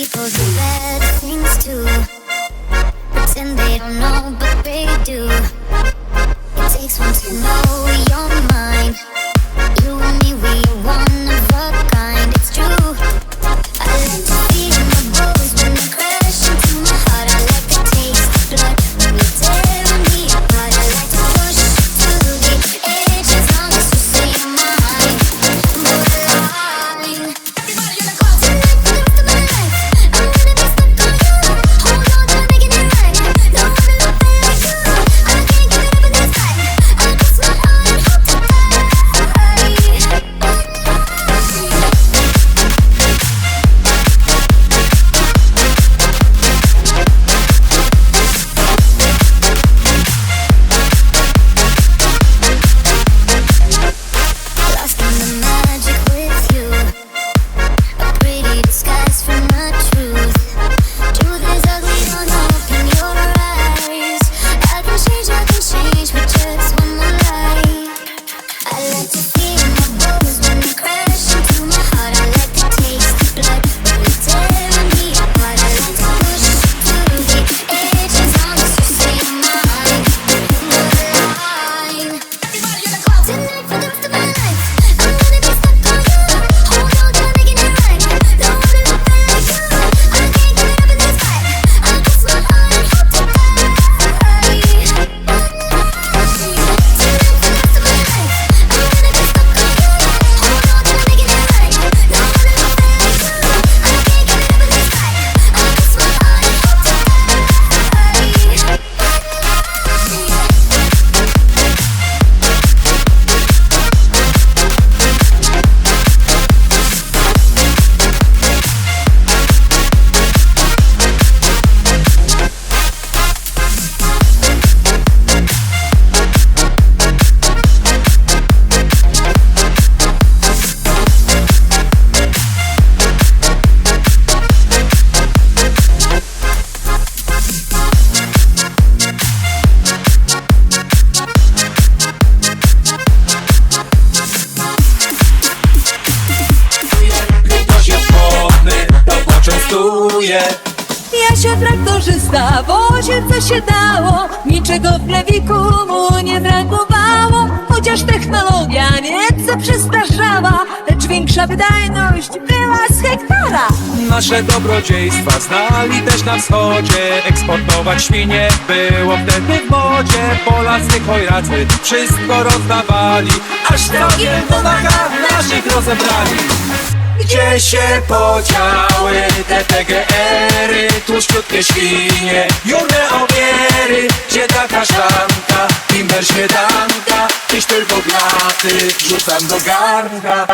people do bad things too. Pretend they don't know, but they do. It takes one to know. Ja się traktorzysta, wozie co się dało. Niczego w plewiku mu nie brakowało. Chociaż technologia nieco przestarzała Lecz większa wydajność była z hektara. Nasze dobrodziejstwa znali też na wschodzie. Eksportować świnie było wtedy w modzie. Polacy hojracy wszystko rozdawali. Aż drogie wodaka naszych rozebrali. Gdzie się podział? Koły, te PGR-y, tłuszczutkie świnie. Jurne obiery, gdzie ta kaszanka Timber śmietanka, tyś tylko blaty Wrzucam do garnka.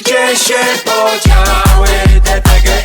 Gdzie się podziały te PGR-y